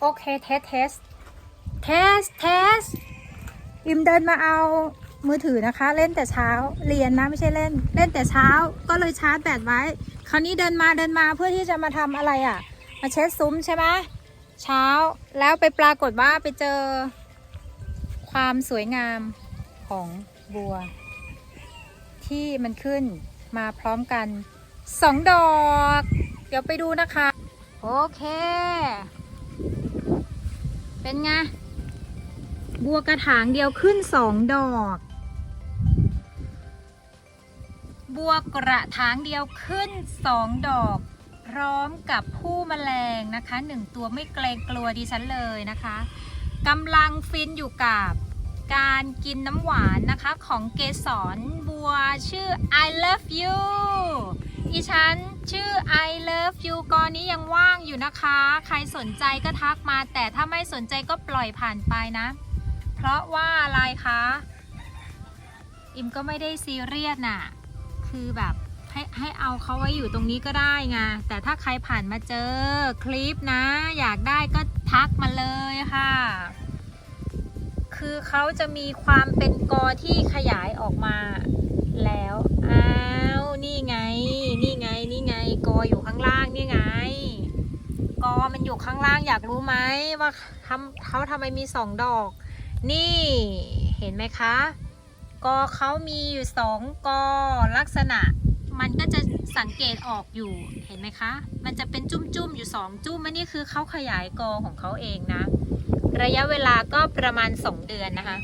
โอเคเทสเทสเทสเทสอิมเดินมาเอามือถือนะคะ เล่นแต่เช้าเรียนนะไม่ใช่เล่น เล่นแต่เช้าก็เลยชาร์จแบตไว้ คราวนี้เดินมาเดินมาเพื่อที่จะมาทำอะไรอะ่ะ มาเช็ดซุ้มใช่ไหมเช้าแล้วไปปรากฏว่าไปเจอ ความสวยงามของบัว ที่มันขึ้นมาพร้อมกันสองดอก เดี๋ยวไปดูนะคะ โอเค เป็นไง บัวกระถางเดียวขึ้นสองดอก บัวกระถางเดียวขึ้นสองดอก พร้อมกับผู้แมลงนะคะหนึ่งตัวไม่เกรงกลัวดิฉันเลยนะคะกำลังฟินอยู่กับการกินน้ำหวานนะคะของเกสรบัวชื่อ I love you อีฉันชื่อ I love you กอนนี้ยังว่างอยู่นะคะ ใครสนใจก็ทักมา แต่ถ้าไม่สนใจก็ปล่อยผ่านไปนะ เพราะว่าอะไรคะ อิมก็ไม่ได้ซีเรียสน่ะ คือแบบให้ให้เอาเขาไว้อยู่ตรงนี้ก็ได้ไง แต่ถ้าใครผ่านมาเจอคลิปนะ อยากได้ก็ทักมาเลยค่ะ คือเขาจะมีความเป็นกอที่ขยายออกมาแล้วอ้า กออยู่ข้างล่างนี่ไง กอมันอยู่ข้างล่างอยากรู้ไหมว่าทำเขาทำไมมีสองดอก นี่เห็นไหมคะ กอเขามีอยู่สองกอลักษณะ มันก็จะสังเกตออกอยู่เห็นไหมคะ มันจะเป็นจุ้มๆอยู่สองจุ้มอันนี้คือเขาขยายกอของเขาเองนะ ระยะเวลาก็ประมาณ2เดือนนะคะ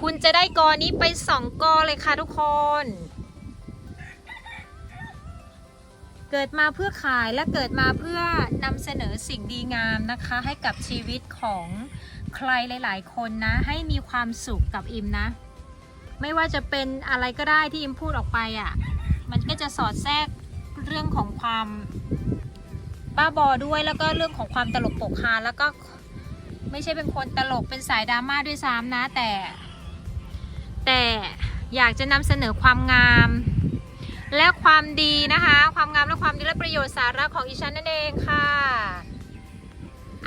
คุณจะได้กอนี้ไป2กอเลยค่ะทุกคน เกิดมาเพื่อขายและเกิดมาเพื่อนำเสนอสิ่งดีงามนะคะ ให้กับชีวิตของใครหลาย ๆ คนนะ ให้มีความสุขกับอิมนะ ไม่ว่าจะเป็นอะไรก็ได้ที่อิมพูดออกไปอะ่ะ มันก็จะสอดแทรกเรื่องของความบ้าบอด้วยแล้วก็เรื่องของความตลกปกฮาแล้วก็ไม่ใช่เป็นคนตลกเป็นสายดราม่าด้วยซ้ำนะแต่ แต่อยากจะนำเสนอความงาม และความดีนะคะ ความงามและความดีและประโยชน์สาระของอีชันนั่นเองค่ะ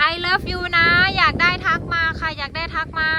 I love you นะ อยากได้ทักมาค่ะ อยากได้ทักมา